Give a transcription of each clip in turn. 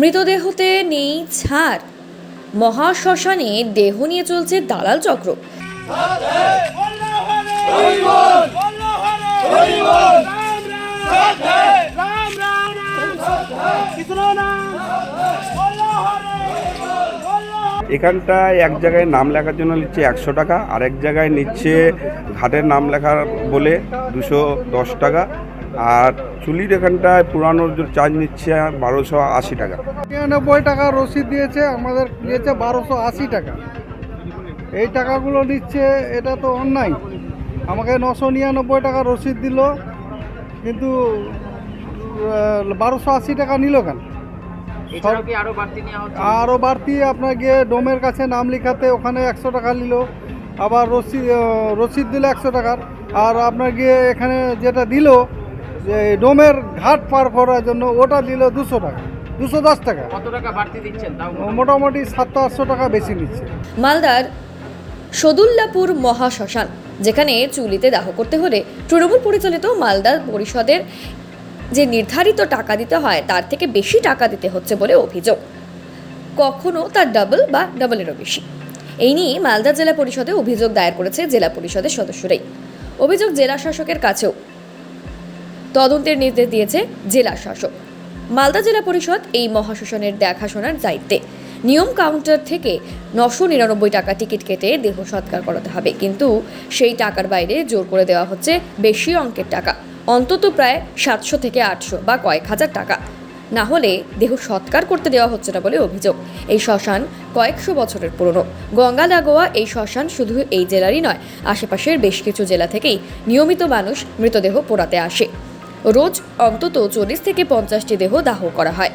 মৃতদেহতে নেই ছাড়। মহাশ্মশানে দেহ নিয়ে চলছে দালাল চক্র। এখানটায় এক জায়গায় নাম লেখার জন্য নিচ্ছে একশো টাকা আর এক জায়গায় নিচ্ছে ঘাটের নাম লেখার বলে দুশো দশ টাকা। আর চুলির এখানটায় পুরানোর যে চার্জ নিচ্ছে বারোশো আশি টাকা। নিরানব্বই টাকা রসিদ দিয়েছে আমাদের নিয়েছে বারোশো আশি টাকা। এই টাকাগুলো নিচ্ছে এটা তো অন্যায়। আমাকে নশো নিরানব্বই টাকা রসিদ দিল কিন্তু বারোশো আশি টাকা নিল কেন? আরও বাড়তি আপনার গিয়ে ডোমের কাছে নাম লিখাতে ওখানে একশো টাকা নিল আবার রসিদ রসিদ দিল একশো টাকার আর আপনার গিয়ে এখানে যেটা দিল যে ডোমের ঘাট পার করার জন্য ওটা দিল দুশো টাকা দুশো দশ টাকা। কত টাকা বাড়তি দিচ্ছেন? তাও মোটামুটি সাতশো আটশো টাকা বেশি নিচ্ছে। মালদার সদুল্লাপুর মহাশ্মশান যেখানে চুলিতে দাহ করতে হলে তৃণমূল পরিচালিত মালদা পরিষদের যে নির্ধারিত টাকা দিতে হয় তার থেকে বেশি টাকা দিতে হচ্ছে বলে অভিযোগ। কখনো তার ডাবল বা ডাবলেরও বেশি। এই নিয়ে মালদা জেলা পরিষদে অভিযোগ দায়ের করেছে জেলা পরিষদের সদস্যরাই। অভিযোগ জেলা শাসকের কাছেও তদন্তের নির্দেশ দিয়েছে জেলা শাসক। মালদা জেলা পরিষদ এই মহাশোষণের দেখাশোনার দায়িত্বে। নিয়ম কাউন্টার থেকে নশো নিরানব্বই টাকা টিকিট কেটে দেহ সৎকার করাতে হবে। কিন্তু সেই টাকার বাইরে জোর করে দেওয়া হচ্ছে বেশি অঙ্কের টাকা। অন্তত প্রায় সাতশো থেকে আটশো বা কয়েক হাজার টাকা। না হলে দেহ সৎকার করতে দেওয়া হচ্ছে না বলে অভিযোগ। এই শ্মশান কয়েকশো বছরের পুরনো। গঙ্গা লাগোয়া এই শ্মশান শুধু এই জেলারই নয়, আশেপাশের বেশ কিছু জেলা থেকেই নিয়মিত মানুষ মৃতদেহ পোড়াতে আসে। রোজ অন্তত চল্লিশ থেকে পঞ্চাশটি দেহ দাহ করা হয়।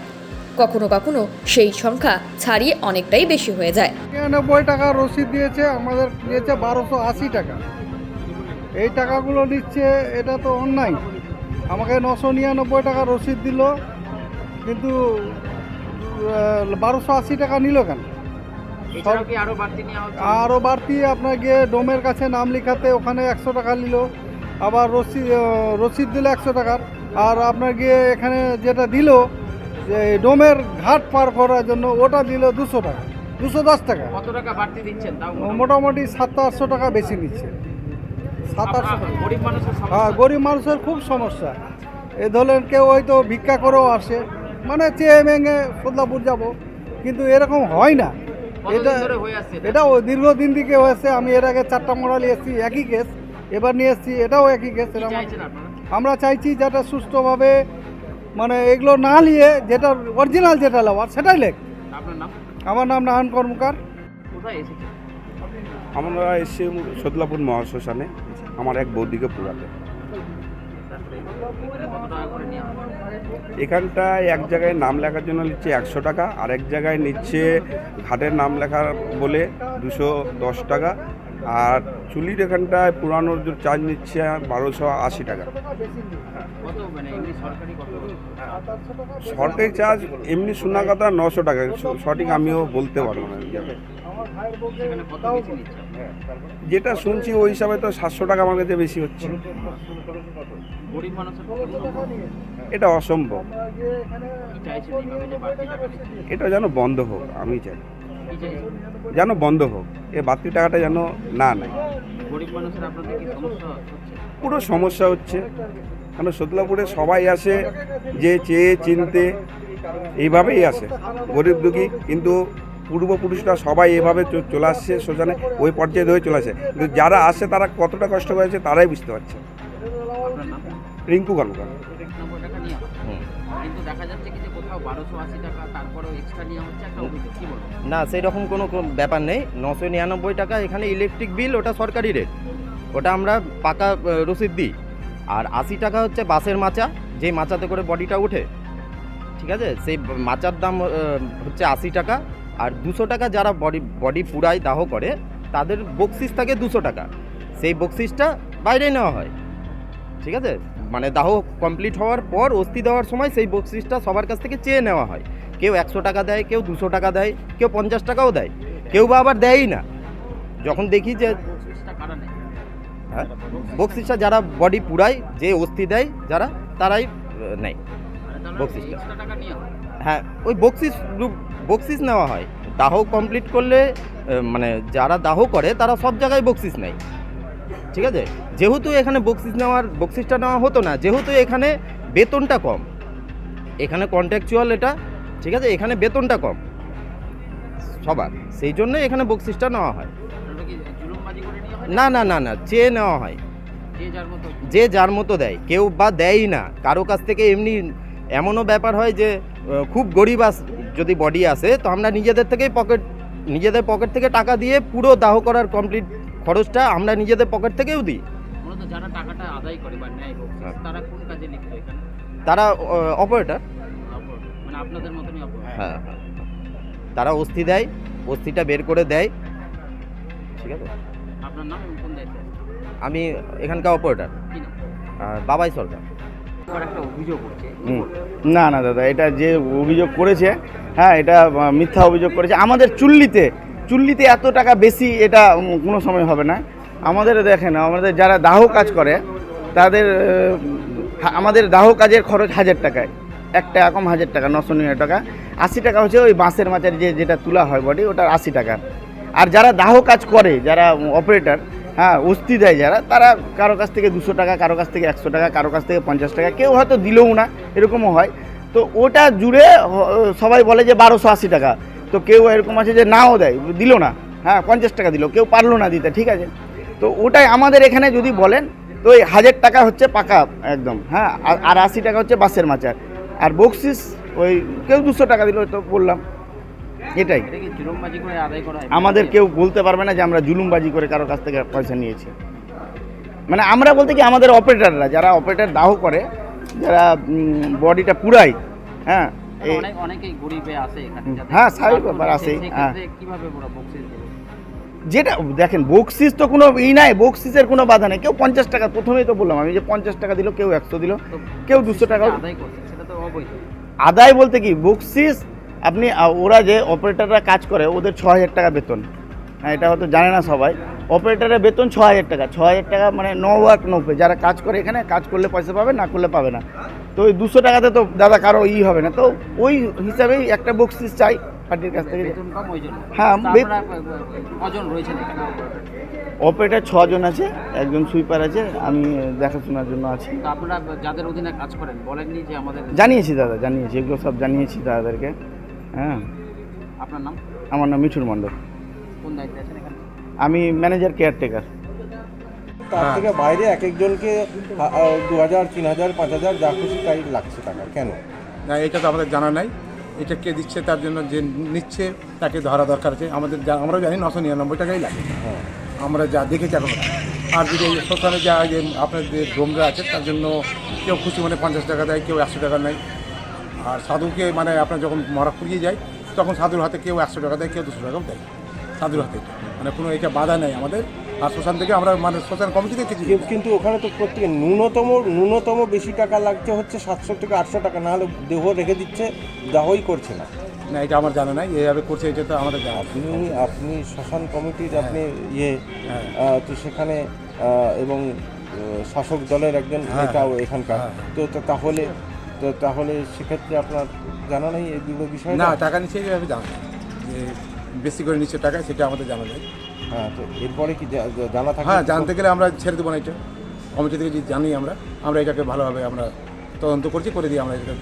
কখনো কখনো সেই সংখ্যা ছাড়িয়ে অনেকটাই বেশি হয়ে যায়। নিরানব্বই টাকা রসিদ দিয়েছে আমাদের দিয়েছে বারোশো আশি টাকা। এই টাকাগুলো নিচ্ছে এটা তো অন্যায়। আমাকে নশো নিরানব্বই টাকা রসিদ দিল কিন্তু বারোশো আশি টাকা নিল কেন? আরও বাড়তি আপনার গিয়ে ডোমের কাছে নাম লিখাতে ওখানে একশো টাকা নিল। আবার রসিদ রসিদ দিল একশো টাকার। আর আপনার গিয়ে এখানে যেটা দিল যে ডোমের ঘাট পার করার জন্য ওটা দিল দুশো টাকা দুশো দশ টাকা। কত টাকা বাড়তি দিচ্ছেন মোটামুটি? সাতশো আটশো টাকা বেশি নিচ্ছে। সাত আটশো টাকা। গরিব মানুষের হ্যাঁ গরিব মানুষের খুব সমস্যা। এ ধরলেন কেউ হয়তো ভিক্ষা করেও আসে মানে চেয়ে মেঙে সদলাপুর যাব কিন্তু এরকম হয় না। এটা এটা? দীর্ঘদিন থেকে হয়েছে আমি এর আগে চারটা মডেল এসেছি একই কেস এবার নিয়ে এসেছি এটাও একই কেস এটা আমার- চাইছি যাতে সুস্থভাবে মানে এগুলো না নিয়ে যেটা অরিজিনাল যেটা নেওয়ার সেটাই লেখ। আমার নাম নাহান কর্মকার। আমরা এসে সদলাপুর মহাশ্মশানে আমার এক বৌদিকে পুরাতে। এখানটায় এক জায়গায় নাম লেখার জন্য নিচ্ছে একশো টাকা আর এক জায়গায় নিচ্ছে ঘাটের নাম লেখার বলে দুশো দশ টাকা আর চুলির এখানটায় পুরানোর যে চার্জ নিচ্ছে বারোশো আশি টাকা। সরকারি চার্জ এমনি শোনা কথা নশো টাকা, সঠিক আমিও বলতে পারব না। যেটা শুনছি ওই হিসাবে তো সাতশো টাকা আমার কাছে বেশি হচ্ছে। এটা অসম্ভব। এটা যেন বন্ধ হোক, আমি চাই। যেন বন্ধ হোক এ বাড়তি টাকাটা যেন না নেয়। পুরো সমস্যা হচ্ছে। কেন সতলাপুরে সবাই আসে যে চেয়ে চিনতে এইভাবেই আসে। গরিব দুঃখী কিন্তু পূর্বপুরুষরা সবাই এভাবে চলে আসছে শ্মশানে ওই পর্যায়ে ধরে চলে আসে। কিন্তু যারা আসে তারা কতটা কষ্ট করেছে তারাই বুঝতে পারছে রিঙ্কু কর্মকার কিন্তু দেখা যাচ্ছে না সেই রকম কোনো কোনো ব্যাপার নেই। নশো নিরানব্বই টাকা এখানে ইলেকট্রিক বিল ওটা সরকারি রেট ওটা আমরা পাকা রসিদ দিই। আর আশি টাকা হচ্ছে বাসের মাচা, যে মাচাতে করে বডিটা ওঠে। ঠিক আছে? সেই মাচার দাম হচ্ছে আশি টাকা। আর দুশো টাকা যারা বডি বডি পুরাই দাহ করে, তাদের বকশিস থাকে দুশো টাকা। সেই বকশিসটা বাইরে নেওয়া হয়। ঠিক আছে? মানে দাহ কমপ্লিট হওয়ার পর অস্থি দেওয়ার সময় সেই বকশিসটা সবার কাছ থেকে চেয়ে নেওয়া হয়। কেউ একশো টাকা দেয় কেউ দুশো টাকা দেয় কেউ পঞ্চাশ টাকাও দেয়। কেউ বা আবার দেয়ই না। যখন দেখি যে বকশিসটা হ্যাঁ? বকশিসটা যারা বডি পুরায় যে অস্থি দেয় যারা তারাই নেয় মানে বকশিসটা। হয় ওই বক্সিস রূপ বক্সিস নেওয়া হয়। দাহ কমপ্লিট করলে মানে যারা দাহ করে তারা সব জায়গায় বক্সিস নেয়। ঠিক আছে? যেহেতু এখানে বক্সিস নেওয়ার বক্সিসটা নেওয়া হতো না, যেহেতু এখানে বেতনটা কম। এখানে কন্ট্রাকচুয়াল এটা, ঠিক আছে? এখানে বেতনটা কম। সবার। সেই জন্য এখানে বক্সিসটা নেওয়া হয়। না না না না চেয়ে নেওয়া হয়। যে যার মতো দেয়। কেউ বা দেয়ই না। কারও কাছ থেকে এমনি এমনও ব্যাপার হয় যে খুব গরিব আস, যদি বডি আসে, তো আমরা নিজেদের থেকেই পকেট নিজেদের পকেট থেকে টাকা দিয়ে পুরো দাহ করার কমপ্লিট খরচটা আমরা নিজেদের পকেট থেকেও দিই। যারা টাকাটা আদায় করে বা নেয় হ্যাঁ। তারা কোন কাজে লিপ্ত এখানে? তারা অপারেটর মানে আপনাদের মতনই অপর হ্যাঁ হ্যাঁ। তারা অস্থি দেয় অস্থিটা বের করে দেয়। ঠিক আছে? আপনার নাম কোন দায়িত্বে আমি এখানকার অপারেটর বাবাই সরকার। না না দাদা এটা যে অভিযোগ করেছে হ্যাঁ এটা মিথ্যা অভিযোগ করেছে। আমাদের চুল্লিতে চুল্লিতে এত টাকা বেশি, এটা কোনো সময় হবে না। আমাদের দেখেন, আমাদের যারা দাহ কাজ করে, তাদের আমাদের দাহ কাজের খরচ হাজার টাকায়। একটা টাকা কম হাজার টাকা, নশো নিরানব্বই টাকা। আশি টাকা হচ্ছে ওই বাঁশের মাছের যে, যেটা তোলা হয় বডি, ওটার আশি টাকা। আর যারা দাহ কাজ করে, যারা অপারেটর হ্যাঁ অস্তি দেয় যারা, তারা কারও কাছ থেকে দুশো টাকা, কারও কাছ থেকে একশো টাকা, কারও কাছ থেকে পঞ্চাশ টাকা, কেউ হয়তো দিলেও না, এরকমও হয়। তো ওটা জুড়ে সবাই বলে যে বারোশো আশি টাকা। তো কেউ এরকম আছে যে নাও দেয় দিল না। হ্যাঁ পঞ্চাশ টাকা দিল কেউ পারল না দিতে ঠিক আছে। তো ওটাই আমাদের এখানে যদি বলেন তো ওই হাজার টাকা হচ্ছে পাকা একদম হ্যাঁ আর- আশি টাকা হচ্ছে বাসের মাচার। আর বক্সিস ওই কেউ দুশো টাকা দিল তো বললাম। এটাই। আমাদের কেউ বলতে পারবে না যে আমরা জুলুমবাজি করে কারও কাছ থেকে পয়সা নিয়েছি। মানে আমরা বলতে কি আমাদের অপারেটাররা যারা অপারেটার দাহ করে যারা বডিটা পুরাই হ্যাঁ এই অনেকেই গরিবে আসে এখানে হ্যাঁ, স্বাভাবিক ব্যাপার হ্যাঁ। কীভাবে যেটা দেখেন বক্সিস তো কোনো ই নাই বক্সিসের কোনো বাধা নেই। কেউ পঞ্চাশ টাকা প্রথমেই তো বললাম আমি যে পঞ্চাশ টাকা দিল কেউ একশো দিল কেউ দুশো টাকা। আদায় বলতে কি বক্সিস আপনি ওরা যে অপারেটররা কাজ করে ওদের ছ হাজার টাকা বেতন। হ্যাঁ এটা হয়তো জানে না সবাই। অপারেটরের বেতন ছ হাজার টাকা ছ হাজার টাকা মানে ন ওয়ার্ক নো পে যারা কাজ করে এখানে কাজ করলে পয়সা পাবে না করলে পাবে না। তো ওই দুশো টাকাতে তো দাদা কারও ই হবে না। তো ওই হিসাবেই একটা বক্সিস চাই পার্টির কাছ থেকে। হ্যাঁ, অপারেটর ছজন আছে একজন সুইপার আছে আমি দেখাশোনার জন্য আছি। আপনারা যাদের অধীনে কাজ করেন বলেননি যে আমাদের জানিয়েছি দাদা জানিয়েছি এগুলো সব জানিয়েছি দাদাদেরকে। হ্যাঁ। আপনার নাম? আমার নাম মিঠুর মণ্ডল। কোন দায়িত্বে আছেন আমি ম্যানেজার কেয়ারটেকার। তার থেকে বাইরে এক একজনকে দু হাজার তিন হাজার পাঁচ হাজার যা খুশি তাই লাগছে টাকা। কেন? না এটা তো আমাদের জানা নাই। এটা কে দিচ্ছে তার জন্য যে নিচ্ছে তাকে ধরা দরকার আছে। আমাদের যা আমরাও জানি নশো নিরানব্বই টাকাই লাগে। আমরা যা দেখেছি এখন। আর যদি শ্মশানে যা যে আপনার যে ডোমরা আছে তার জন্য কেউ খুশি মানে পঞ্চাশ টাকা দেয় কেউ একশো টাকা নেয়। আর সাধুকে মানে আপনার যখন মরা ফুরিয়ে যায় তখন সাধুর হাতে কেউ একশো টাকা দেয় কেউ দুশো টাকাও দেয়। সাধুর হাতে মানে কোনো এটা বাধা নেই আমাদের। আর শ্মশান থেকে আমরা মানে শ্মশান কমিটি দেখেছি কি- কিন্তু ওখানে তো প্রত্যেকে ন্যূনতম ন্যূনতম বেশি টাকা লাগছে হচ্ছে সাতশো থেকে আটশো টাকা নাহলে দেহ রেখে দিচ্ছে দাহই করছে না। না এটা আমার জানা নাই এইভাবে করছে এটা তো আমাদের জানা আপনি আপনি শ্মশান কমিটির আপনি ইয়ে হ্যাঁ। তো সেখানে এবং শাসক দলের একজন হ্যাঁ, নেতাও এখানকার। হ্যাঁ। তো তো তাহলে তো তাহলে সেক্ষেত্রে আপনার জানা নেই এই দুটো বিষয় না টাকা নিচ্ছে এইভাবে জানা বেশি করে নিচ্ছে টাকা সেটা আমাদের জানা যায়। হ্যাঁ তো এরপরে কি জানা থাকে হ্যাঁ জানতে গেলে আমরা ছেড়ে দেবো না এটা। কমিটি থেকে যদি জানি আমরা আমরা এটাকে ভালোভাবে আমরা তদন্ত করছি করে দিয়ে আমরা এটা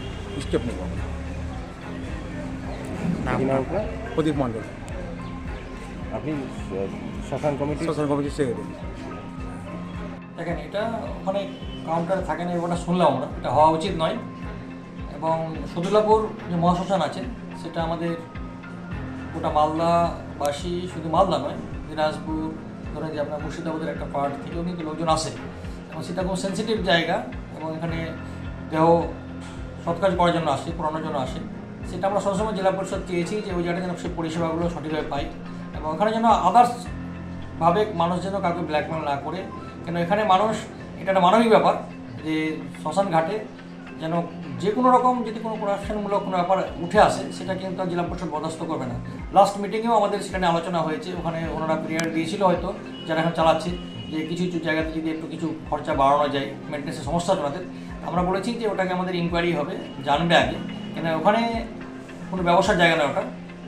স্টেপ নেব? প্রদীপ মণ্ডল। আপনি শ্মশান কমিটি? শ্মশান কমিটির সেক্রেটারি দেখেন এটা ওখানে কাউন্টারে থাকে না এবারটা শুনলাম আমরা। এটা হওয়া উচিত নয়। এবং সদুল্লাপুর যে মহাশ্মশান আছে সেটা আমাদের গোটা মালদাবাসী শুধু মালদা নয়, দিনাজপুর ধরেন যে আপনার মুর্শিদাবাদের একটা পার্ট থেকেও কিন্তু লোকজন আসে। এবং সেটা খুব সেন্সিটিভ জায়গা এবং এখানে দেহ সৎকাজ করার জন্য আসে পুরানোর জন্য আসে। সেটা আমরা সবসময় জেলা পরিষদ চেয়েছি যে ওই জায়গাটা যেন সেই পরিষেবাগুলো সঠিকভাবে পাই এবং এখানে যেন আদার্সভাবে মানুষ যেন কাউকে ব্ল্যাকমেল না করে। কেন এখানে মানুষ, এটা একটা মানবিক ব্যাপার যে শ্মশান ঘাটে যেন যে কোনো রকম যদি কোনো করাপশনমূলক কোনো ব্যাপার উঠে আসে, সেটা কিন্তু জেলা পরিষদ বরদাস্ত করবে না। লাস্ট মিটিংয়েও আমাদের সেখানে আলোচনা হয়েছে, ওখানে ওনারা পিরিয়ড দিয়েছিল হয়তো, যারা এখন চালাচ্ছে, যে কিছু কিছু জায়গাতে যদি একটু কিছু খরচা বাড়ানো যায় মেনটেন্সের সমস্যা ওনাদের। আমরা বলেছি যে ওটাকে আমাদের ইনকোয়ারি হবে, জানবে আগে। কেন ওখানে কোনো ব্যবসার জায়গা নয় ওটা।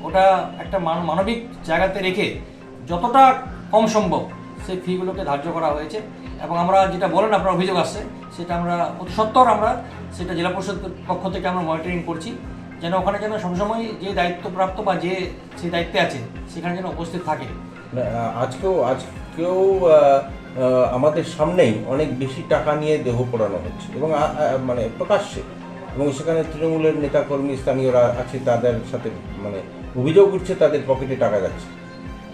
ওটা একটা মান- মানবিক জায়গাতে রেখে যতটা কম সম্ভব সেই ফিগুলোকে ধার্য করা হয়েছে। এবং আমরা যেটা বলেন আপনার অভিযোগ আসছে সেটা আমরা অতি সত্বর আমরা সেটা জেলা পরিষদের পক্ষ থেকে আমরা মনিটরিং করছি, যেন ওখানে যেন সবসময় যে দায়িত্বপ্রাপ্ত বা যে সেই দায়িত্বে আছে, সেখানে যেন উপস্থিত থাকে। আজকেও আজকেও আমাদের সামনেই অনেক বেশি টাকা নিয়ে দেহ পোড়ানো হচ্ছে এবং মানে প্রকাশ্যে। এবং সেখানে তৃণমূলের নেতাকর্মী স্থানীয়রা আছে, তাদের সাথে মানে অভিযোগ উঠছে, তাদের পকেটে টাকা যাচ্ছে।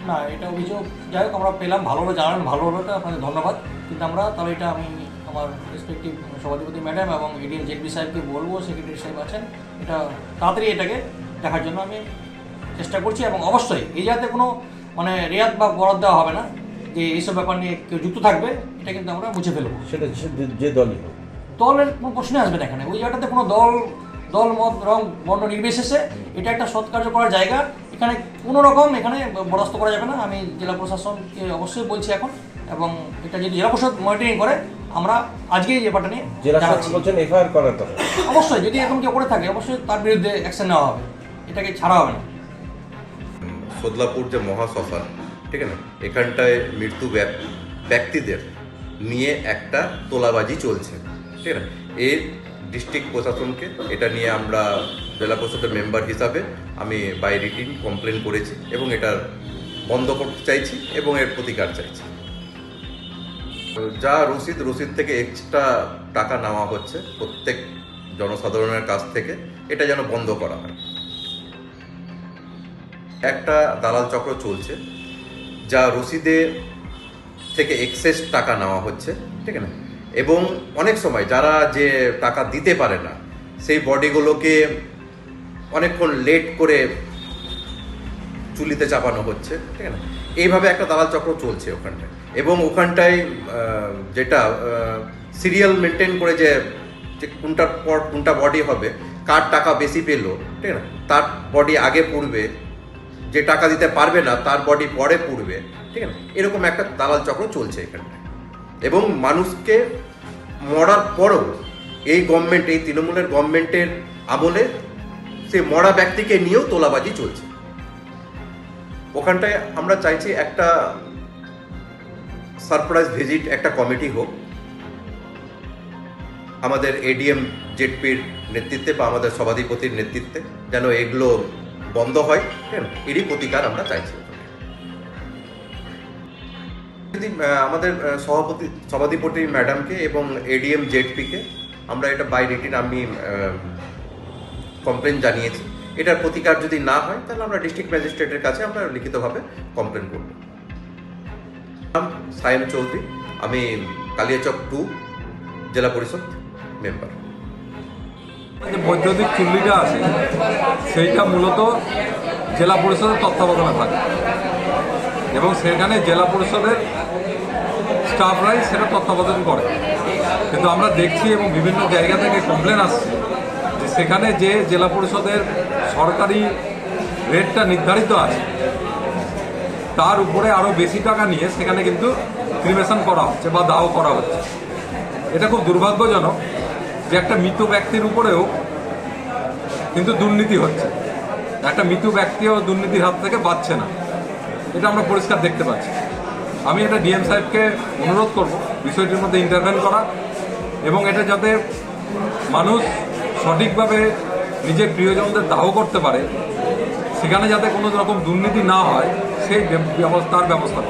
না এটা অভিযোগ যাই হোক আমরা পেলাম ভালো হলো জানালেন ভালো হলো এটা আপনাদের ধন্যবাদ। কিন্তু আমরা তাহলে এটা আমি আমার রেসপেক্টিভ সভাধিপতি ম্যাডাম এবং এডিএম জেডবি সাহেবকে বলব সেক্রেটারি সাহেব আছেন এটা তাড়াতাড়ি এটাকে দেখার জন্য আমি চেষ্টা করছি এবং অবশ্যই এই যাতে কোনো মানে রেয়াত বা বরাদ দেওয়া হবে না যে এইসব ব্যাপার নিয়ে কেউ যুক্ত থাকবে এটা কিন্তু আমরা মুছে ফেলব। সেটা যে- যে দলই হোক। দলের কোনো প্রশ্নই আসবে না এখানে। ওই জায়গাটাতে কোনো দল দল মত রং বর্ণ নির্বিশেষে এটা একটা সৎকার্য করার জায়গা। এখানে কোনো রকম এখানে বরস্ত করা যাবে না। আমি জেলা প্রশাসনকে অবশ্যই বলছি এখন এবং এটা যদি জেলা প্রশাসন মনিটরিং করে আমরা আজকেই এই ব্যাপারটা নিয়ে জেলা জানাচ্ছি। শাসক বলছেন এফআইআর করার অবশ্যই যদি এরকম কেউ করে থাকে অবশ্যই তার বিরুদ্ধে অ্যাকশন নেওয়া হবে। এটাকে ছাড়া হবে না। সদলাপুর যে মহাশ্মশান ঠিক আছে এখানটায় মৃত্যু ব্যক- ব্যক্তিদের নিয়ে একটা তোলাবাজি চলছে ঠিক আছে। এর ডিস্ট্রিক্ট প্রশাসনকে, এটা নিয়ে আমরা জেলা পরিষদের মেম্বার হিসাবে আমি বাই রিটিন কমপ্লেন করেছি এবং এটার বন্ধ করতে চাইছি এবং এর প্রতিকার চাইছি। যা রসিদ রসিদ থেকে এক্সট্রা টাকা নেওয়া হচ্ছে প্রত্যেক জনসাধারণের কাছ থেকে, এটা যেন বন্ধ করা হয়। একটা দালাল চক্র চলছে, যা রসিদে থেকে এক্সেস টাকা নেওয়া হচ্ছে, ঠিক আছে? এবং অনেক সময় যারা যে টাকা দিতে পারে না, সেই বডিগুলোকে অনেকক্ষণ লেট করে চুলিতে চাপানো হচ্ছে, ঠিক আছে এইভাবে একটা দালাল চক্র চলছে ওখানটায়। এবং ওখানটায় যেটা সিরিয়াল মেনটেন করে যে যে কোনটার পর কোনটা বডি হবে, কার টাকা বেশি পেল, ঠিক আছে তার বডি আগে পড়বে, যে টাকা দিতে পারবে না, তার বডি পরে পুড়বে, ঠিক আছে এরকম একটা দালাল চক্র চলছে এখানটায়। এবং মানুষকে মরার পরও এই গভর্নমেন্ট এই তৃণমূলের গভর্নমেন্টের আমলে সে মরা ব্যক্তিকে নিয়েও তোলাবাজি চলছে। ওখানটায় আমরা চাইছি একটা সারপ্রাইজ ভিজিট একটা কমিটি হোক। আমাদের এডিএম জেডপির নেতৃত্বে বা আমাদের সভাধিপতির নেতৃত্বে যেন এগুলো বন্ধ হয় এরই প্রতিকার আমরা চাইছি। যদি আমাদের সভাপতি, সভাধিপতি ম্যাডামকে এবং এডিএম জেডপিকে আমরা এটা বাই রিটিন আমি কমপ্লেন জানিয়েছি। এটার প্রতিকার যদি না হয়, তাহলে আমরা ডিস্ট্রিক্ট ম্যাজিস্ট্রেটের কাছে আমরা লিখিতভাবে কমপ্লেন করব। সায়েম চৌধুরী, আমি কালিয়াচক টু, জেলা পরিষদ মেম্বার যে বৈদ্যুতিক চুল্লিটা আছে, সেইটা মূলত জেলা পরিষদের তত্ত্বাবধানে থাকে। এবং সেখানে জেলা পরিষদের স্টাফরাই সেটা তত্ত্বাবধান করে। কিন্তু আমরা দেখছি এবং বিভিন্ন জায়গা থেকে কমপ্লেন আসছে যে সেখানে যে জেলা পরিষদের সরকারি রেটটা নির্ধারিত আছে, তার উপরে আরও বেশি টাকা নিয়ে সেখানে কিন্তু ক্রিমেশন করা হচ্ছে বা দাহ করা হচ্ছে। এটা খুব দুর্ভাগ্যজনক যে একটা মৃত ব্যক্তির উপরেও কিন্তু দুর্নীতি হচ্ছে। একটা মৃত ব্যক্তিও দুর্নীতির হাত থেকে বাঁচছে না। এটা আমরা পরিষ্কার দেখতে পাচ্ছি। আমি এটা ডিএম সাহেবকে অনুরোধ করব, বিষয়টির মধ্যে ইন্টারভেন করা এবং এটা যাতে মানুষ সঠিকভাবে নিজের প্রিয়জনদের দাহ করতে পারে, সেখানে যাতে কোনো রকম দুর্নীতি না হয়, সেই ব্যবস্থার ব্যবস্থা